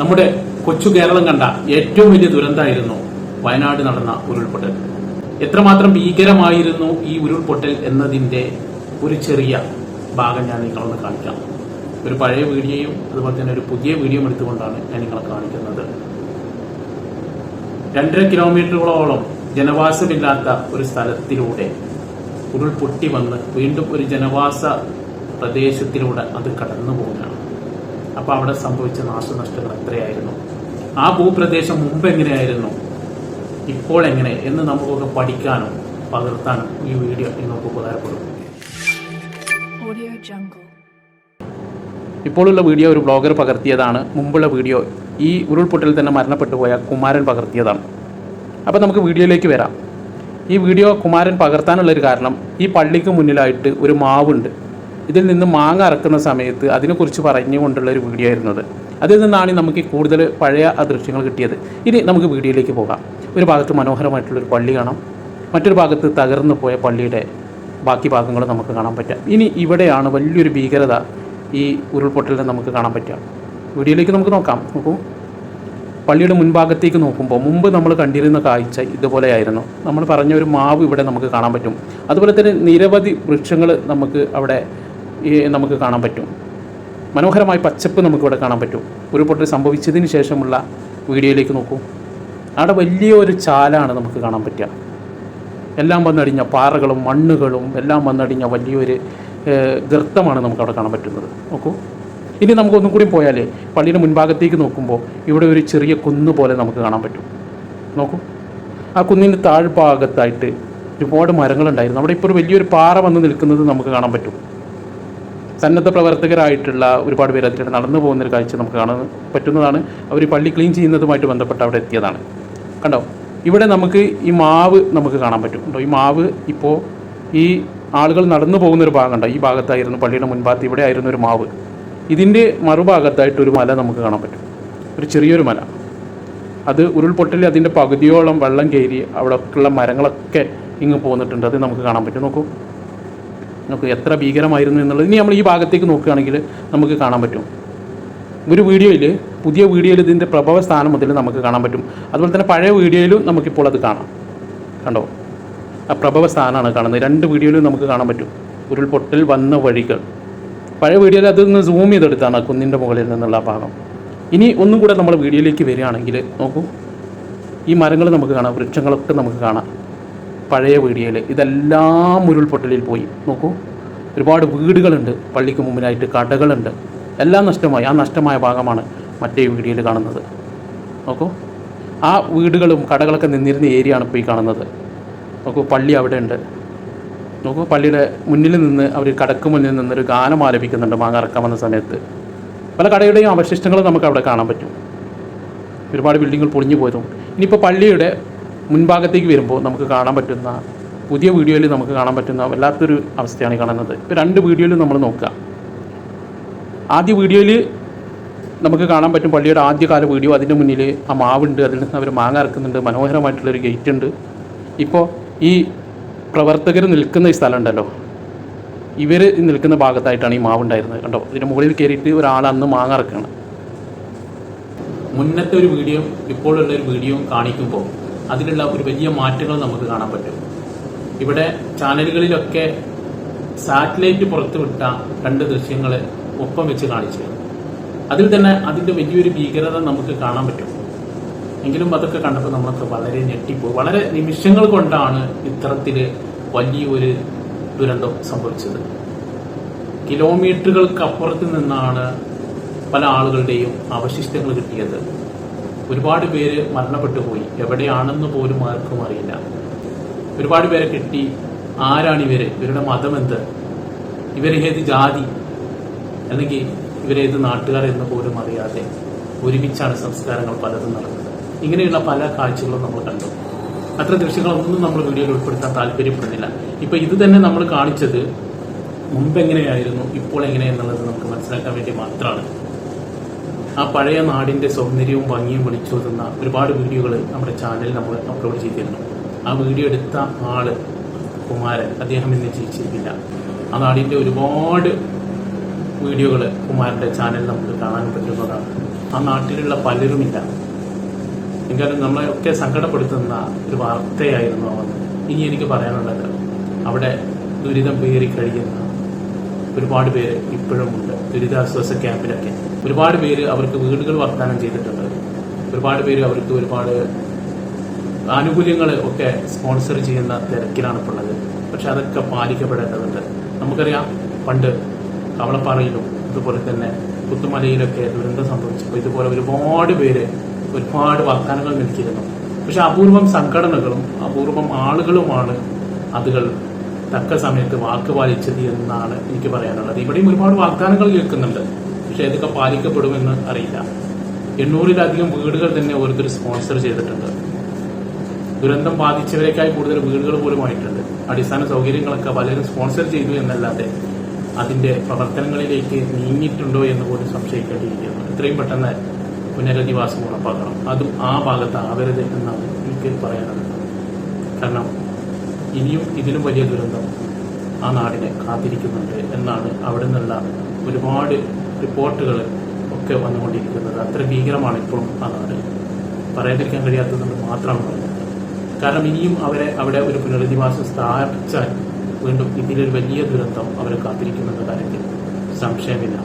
നമ്മുടെ കൊച്ചു കേരളം കണ്ട ഏറ്റവും വലിയ ദുരന്തമായിരുന്നു വയനാട് നടന്ന ഉരുൾപൊട്ടൽ. എത്രമാത്രം ഭീകരമായിരുന്നു ഈ ഉരുൾപൊട്ടൽ എന്നതിന്റെ ഒരു ചെറിയ ഭാഗം ഞാൻ നിങ്ങളൊന്ന് കാണിക്കാം. ഒരു പഴയ വീഡിയോയും അതുപോലെ തന്നെ ഒരു പുതിയ വീഡിയോയും എടുത്തുകൊണ്ടാണ് ഞാൻ നിങ്ങളെ കാണിക്കുന്നത്. രണ്ടര കിലോമീറ്ററുകളോളം ജനവാസമില്ലാത്ത ഒരു സ്ഥലത്തിലൂടെ ഉരുൾപൊട്ടി വന്ന് വീണ്ടും ഒരു ജനവാസ പ്രദേശത്തിലൂടെ അത് കടന്നു പോകുകയാണ് അപ്പൊ അവിടെ സംഭവിച്ച നാശനഷ്ടങ്ങൾ എത്രയായിരുന്നു? ആ ഭൂപ്രദേശം മുമ്പ് എങ്ങനെയായിരുന്നു? ഇപ്പോൾ എങ്ങനെ? എന്ന് നമുക്കൊക്കെ പഠിക്കാനും പകർത്താനും ഈ വീഡിയോ നിങ്ങൾക്ക് ഉപകാരപ്പെടും. ഇപ്പോഴുള്ള വീഡിയോ ഒരു ബ്ലോഗർ പകർത്തിയതാണ്. മുമ്പുള്ള വീഡിയോ ഈ ഉരുൾപൊട്ടലിൽ തന്നെ മരണപ്പെട്ടു പോയ കുമാരൻ പകർത്തിയതാണ്. അപ്പോൾ നമുക്ക് വീഡിയോയിലേക്ക് വരാം. ഈ വീഡിയോ കുമാരൻ പകർത്താനുള്ളൊരു കാരണം ഈ പള്ളിക്ക് മുന്നിലായിട്ട് ഒരു മാവുണ്ട്. ഇതിൽ നിന്ന് മാങ്ങ അറക്കുന്ന സമയത്ത് അതിനെക്കുറിച്ച് പറഞ്ഞുകൊണ്ടുള്ള ഒരു വീഡിയോ ആയിരുന്നത് അതിൽ നിന്നാണ് നമുക്ക് കൂടുതൽ പഴയ ദൃശ്യങ്ങൾ കിട്ടിയത്. ഇനി നമുക്ക് വീഡിയോയിലേക്ക് പോകാം. ഒരു ഭാഗത്ത് മനോഹരമായിട്ടുള്ളൊരു പള്ളി കാണാം. മറ്റൊരു ഭാഗത്ത് തകർന്നു പോയ പള്ളിയുടെ ബാക്കി ഭാഗങ്ങൾ നമുക്ക് കാണാൻ പറ്റുക ഇനി ഇവിടെയാണ് വലിയൊരു ഭീകരത ഈ ഉരുൾപൊട്ടലിനെ നമുക്ക് കാണാൻ പറ്റുക. വീഡിയോയിലേക്ക് നമുക്ക് നോക്കാം. നോക്കൂ. പള്ളിയുടെ മുൻഭാഗത്തേക്ക് നോക്കുമ്പോൾ മുമ്പ് നമ്മൾ കണ്ടിരുന്ന കാഴ്ച ഇതുപോലെയായിരുന്നു നമ്മൾ പറഞ്ഞ ഒരു മാവ് ഇവിടെ നമുക്ക് കാണാൻ പറ്റും. അതുപോലെ തന്നെ നിരവധി വൃക്ഷങ്ങൾ നമുക്ക് അവിടെ നമുക്ക് കാണാൻ പറ്റും. മനോഹരമായ പച്ചപ്പ് നമുക്കിവിടെ കാണാൻ പറ്റും. ഉരുൾപൊട്ടൽ സംഭവിച്ചതിന് ശേഷമുള്ള വീഡിയോയിലേക്ക് നോക്കൂ. അവിടെ വലിയൊരു ചാലാണ് നമുക്ക് കാണാൻ പറ്റുക. എല്ലാം വന്നടിഞ്ഞ പാറകളും മണ്ണുകളും എല്ലാം വന്നടിഞ്ഞ വലിയൊരു ഗർത്തമാണ് നമുക്ക് അവിടെ കാണാൻ പറ്റുന്നത്. നോക്കൂ. ഇനി നമുക്ക് ഒന്നും കൂടി പോയാൽ പള്ളിയുടെ മുൻഭാഗത്തേക്ക് നോക്കുമ്പോൾ ഇവിടെ ഒരു ചെറിയ കുന്ന് പോലെ നമുക്ക് കാണാൻ പറ്റും. നോക്കൂ. ആ കുന്നിന്റെ താഴ്ഭാഗത്തായിട്ട് ഒരുപാട് മരങ്ങളുണ്ടായിരുന്നു. അവിടെ ഇപ്പോൾ ഒരു വലിയൊരു പാറ വന്ന് നിൽക്കുന്നത് നമുക്ക് കാണാൻ പറ്റും. സന്നദ്ധ പ്രവർത്തകരായിട്ടുള്ള ഒരുപാട് പേര് അതിലൂടെ നടന്നു പോകുന്നൊരു കാഴ്ച നമുക്ക് കാണാൻ പറ്റുന്നതാണ്. അവർ പള്ളി ക്ലീൻ ചെയ്യുന്നതുമായിട്ട് ബന്ധപ്പെട്ട് അവിടെ എത്തിയതാണ്. കണ്ടോ? ഇവിടെ നമുക്ക് ഈ മാവ് നമുക്ക് കാണാൻ പറ്റും. കണ്ടോ? ഈ മാവ് ഇപ്പോൾ ഈ ആളുകൾ നടന്നു പോകുന്ന ഒരു ഉണ്ടോ ഈ ഭാഗത്തായിരുന്നു പള്ളിയുടെ മുൻഭാഗത്ത് ഇവിടെ ആയിരുന്നു ഒരു മാവ്. ഇതിന്റെ മറുഭാഗത്തായിട്ട് ഒരു മല നമുക്ക് കാണാൻ പറ്റും. ഒരു ചെറിയൊരു മല. അത് ഉരുൾപൊട്ടൽ അതിന്റെ പകുതിയോളം വെള്ളം കയറി അവിടെയൊക്കെയുള്ള മരങ്ങളൊക്കെ ഇങ്ങ് പോന്നിട്ടുണ്ട്. അത് നമുക്ക് കാണാൻ പറ്റും. നോക്കൂ. നമുക്ക് എത്ര ഭീകരമായിരുന്നു എന്നുള്ളത്. ഇനി നമ്മൾ ഈ ഭാഗത്തേക്ക് നോക്കുകയാണെങ്കിൽ നമുക്ക് കാണാൻ പറ്റും. ഒരു വീഡിയോയിൽ പുതിയ വീഡിയോയിൽ ഇതിന്റെ പ്രഭവ സ്ഥാനം മുതൽ നമുക്ക് കാണാൻ പറ്റും. അതുപോലെ തന്നെ പഴയ വീഡിയോയിലും നമുക്കിപ്പോൾ അത് കാണാം. കണ്ടോ? ആ പ്രഭവ സ്ഥാനമാണ് കാണുന്നത്. രണ്ട് വീഡിയോയിലും നമുക്ക് കാണാൻ പറ്റും. ഉരുൾപൊട്ടൽ വന്ന വഴികൾ. പഴയ വീഡിയോയിൽ അതൊന്ന് സൂം ചെയ്തെടുത്താണ് കുന്നിന്റെ മുകളിൽ നിന്നുള്ള ഭാഗം. ഇനി ഒന്നും കൂടെ നമ്മൾ വീഡിയോയിലേക്ക് വരികയാണെങ്കിൽ നോക്കൂ. ഈ മരങ്ങൾ നമുക്ക് കാണാം വൃക്ഷങ്ങളൊക്കെ നമുക്ക് കാണാം. പഴയ വീഡിയോയിൽ ഇതെല്ലാം ഉരുൾപൊട്ടലിൽ പോയി. നോക്കൂ ഒരുപാട് വീടുകളുണ്ട്. പള്ളിക്ക് മുമ്പിലായിട്ട് കടകളുണ്ട്. എല്ലാം നഷ്ടമായി. ആ നഷ്ടമായ ഭാഗമാണ് മറ്റേ വീഡിയോയിൽ കാണുന്നത്. നോക്കൂ ആ വീടുകളും കടകളൊക്കെ നിന്നിരുന്ന ഏരിയയാണ് പോയി കാണുന്നത്. നോക്കൂ പള്ളി അവിടെ ഉണ്ട് നോക്കൂ പള്ളിയുടെ മുന്നിൽ നിന്ന് അവർ കടക്ക് മുന്നിൽ നിന്നൊരു ഗാനം ആലപിക്കുന്നുണ്ട് മാങ്ങ ഇറക്കാൻ വന്ന സമയത്ത്. പല കടയുടെയും അവശിഷ്ടങ്ങൾ നമുക്ക് അവിടെ കാണാൻ പറ്റും. ഒരുപാട് ബിൽഡിങ്ങുകൾ പൊളിഞ്ഞു പോയതും. ഇനിയിപ്പോൾ പള്ളിയുടെ മുൻഭാഗത്തേക്ക് വരുമ്പോൾ നമുക്ക് കാണാൻ പറ്റുന്ന പുതിയ വീഡിയോയിൽ നമുക്ക് കാണാൻ പറ്റുന്ന വല്ലാത്തൊരു അവസ്ഥയാണ് കാണുന്നത്. ഇപ്പോൾ രണ്ട് വീഡിയോയിലും നമ്മൾ നോക്കുക. ആദ്യ വീഡിയോയിൽ നമുക്ക് കാണാൻ പറ്റും പള്ളിയുടെ ആദ്യകാല വീഡിയോ. അതിന്റെ മുന്നിൽ ആ മാവുണ്ട് അതിൽ നിന്ന് അവർ മാങ്ങ ഇറക്കുന്നുണ്ട് മനോഹരമായിട്ടുള്ളൊരു ഗേറ്റ് ഉണ്ട് ഇപ്പോൾ ഈ പ്രവർത്തകർ നിൽക്കുന്ന ഈ സ്ഥലം ഉണ്ടല്ലോ. ഇവർ നിൽക്കുന്ന ഭാഗത്തായിട്ടാണ് ഈ മാവുണ്ടായിരുന്നത്. കണ്ടോ? ഇതിന്റെ മുകളിൽ കയറിയിട്ട് ഒരാൾ അന്ന് മാങ്ങ ഇറക്കുകയാണ് മുന്നത്തെ ഒരു വീഡിയോ ഇപ്പോഴുള്ള ഒരു വീഡിയോ കാണിക്കുമ്പോൾ അതിലുള്ള ഒരു വലിയ മാറ്റങ്ങൾ നമുക്ക് കാണാൻ പറ്റും. ഇവിടെ ചാനലുകളിലൊക്കെ സാറ്റലൈറ്റ് പുറത്തുവിട്ട രണ്ട് ദൃശ്യങ്ങൾ ഒപ്പം വെച്ച് കാണിച്ചു അതിൽ തന്നെ അതിന്റെ വലിയൊരു ഭീകരത നമുക്ക് കാണാൻ പറ്റും. എങ്കിലും അതൊക്കെ കണ്ടപ്പോൾ നമ്മളൊക്കെ വളരെ ഞെട്ടിപ്പോയി. വളരെ നിമിഷങ്ങൾ കൊണ്ടാണ് ഇത്തരത്തിൽ വലിയൊരു ദുരന്തം സംഭവിച്ചത്. കിലോമീറ്ററുകൾക്ക് അപ്പുറത്ത് നിന്നാണ് പല ആളുകളുടെയും അവശിഷ്ടങ്ങൾ കിട്ടിയത്. ഒരുപാട് പേര് മരണപ്പെട്ടു പോയി. എവിടെയാണെന്ന് പോലും ആർക്കും അറിയില്ല. ഒരുപാട് പേരെ കിട്ടി ആരാണ് ഇവർ? ഇവരുടെ മതം എന്ത്? ഇവർ ഏത് ജാതി? അല്ലെങ്കിൽ ഇവരേത് നാട്ടുകാർ എന്ന് പോലും അറിയാതെ ഒരുമിച്ചാണ് സംസ്കാരങ്ങൾ പലതും നടന്നത് ഇങ്ങനെയുള്ള പല കാഴ്ചകളും നമ്മൾ കണ്ടു. അത്ര ദൃശ്യങ്ങളൊന്നും നമ്മൾ വീഡിയോയിൽ ഉൾപ്പെടുത്താൻ താല്പര്യപ്പെടുന്നില്ല. ഇപ്പൊ ഇത് തന്നെ നമ്മൾ കാണിച്ചത് മുമ്പ് എങ്ങനെയായിരുന്നു ഇപ്പോൾ എങ്ങനെയെന്നുള്ളത് നമുക്ക് മനസ്സിലാക്കാൻ വേണ്ടി മാത്രമാണ്. ആ പഴയ നാടിന്റെ സൗന്ദര്യവും ഭംഗിയും വിളിച്ചോതുന്ന ഒരുപാട് വീഡിയോകൾ നമ്മുടെ ചാനലിൽ നമ്മൾ അപ്ലോഡ് ചെയ്തിരുന്നു. ആ വീഡിയോ എടുത്ത ആൾ കുമാരൻ. അദ്ദേഹം ഇന്ന് ജീവിച്ചിരിക്കില്ല ആ നാടിന്റെ ഒരുപാട് വീഡിയോകൾ കുമാരന്റെ ചാനലിൽ നമുക്ക് കാണാൻ പറ്റുന്നതാണ്. ആ നാട്ടിലുള്ള പലരുമില്ല. എങ്കിലും നമ്മളെയൊക്കെ സങ്കടപ്പെടുത്തുന്ന ഒരു വാർത്തയായിരുന്നു അവർ ഇനി എനിക്ക് പറയാനുള്ളത് അവിടെ ദുരിതം പേറി കഴിയുന്ന ഒരുപാട് പേര് ഇപ്പോഴും ഉണ്ട്. ദുരിതാശ്വാസ ക്യാമ്പിലൊക്കെ. ഒരുപാട് പേര് അവർക്ക് വീടുകൾ വാഗ്ദാനം ചെയ്തിട്ടുണ്ട്. ഒരുപാട് പേര് അവർക്ക് ഒരുപാട് ആനുകൂല്യങ്ങൾ ഒക്കെ സ്പോൺസർ ചെയ്യുന്ന തിരക്കിലാണ് ഇപ്പോൾ ഉള്ളത്. പക്ഷെ അതൊക്കെ പാലിക്കപ്പെടേണ്ടതുണ്ട്. നമുക്കറിയാം പണ്ട് കവളപ്പാറയിലും അതുപോലെ തന്നെ പുത്തുമലയിലൊക്കെ ദുരന്തം സംഭവിച്ചപ്പോൾ ഇതുപോലെ ഒരുപാട് പേര് ഒരുപാട് വാഗ്ദാനങ്ങൾ നൽകിയിരുന്നു. പക്ഷെ അപൂർവം സംഘടനകളും അപൂർവം ആളുകളുമാണ് അതുകൾ തക്ക സമയത്ത് വാക്ക് പാലിച്ചത് എന്നാണ് എനിക്ക് പറയാനുള്ളത്. ഇവിടെയും ഒരുപാട് വാഗ്ദാനങ്ങൾ കേൾക്കുന്നുണ്ട്. പക്ഷെ ഇതൊക്കെ പാലിക്കപ്പെടുമെന്ന് അറിയില്ല. എണ്ണൂറിലധികം വീടുകൾ തന്നെ ഓരോരുത്തർ സ്പോൺസർ ചെയ്തിട്ടുണ്ട്. ദുരന്തം ബാധിച്ചവരെക്കായി കൂടുതൽ വീടുകൾ പോലും ആയിട്ടുണ്ട്. അടിസ്ഥാന സൗകര്യങ്ങളൊക്കെ പലരും സ്പോൺസർ ചെയ്തു എന്നല്ലാതെ അതിന്റെ പ്രവർത്തനങ്ങളിലേക്ക് നീങ്ങിയിട്ടുണ്ടോ എന്ന് പോലും സംശയിക്കേണ്ടിയിരിക്കുന്നു. എത്രയും പെട്ടെന്ന് പുനരധിവാസം ഉറപ്പാക്കണം. അതും ആ ഭാഗത്ത് ആവരുത് എന്നാണ് എനിക്ക് പറയാനുള്ളത്. കാരണം ഇനിയും ഇതിലും വലിയ ദുരന്തം ആ നാടിനെ കാത്തിരിക്കുന്നുണ്ട് എന്നാണ് അവിടെ നിന്നുള്ള ഒരുപാട് റിപ്പോർട്ടുകൾ ഒക്കെ വന്നുകൊണ്ടിരിക്കുന്നത്. അത്ര ഭീകരമാണ് ഇപ്പോഴും ആ നാട്. പറയാതിരിക്കാൻ കഴിയാത്തത് മാത്രമാണ് പറയുന്നത്. കാരണം ഇനിയും അവരെ അവിടെ ഒരു പുനരധിവാസം സ്ഥാപിച്ചാൽ വീണ്ടും ഇതിലൊരു വലിയ ദുരന്തം അവരെ കാത്തിരിക്കുന്നുണ്ട് കാര്യത്തിൽ സംശയമില്ല.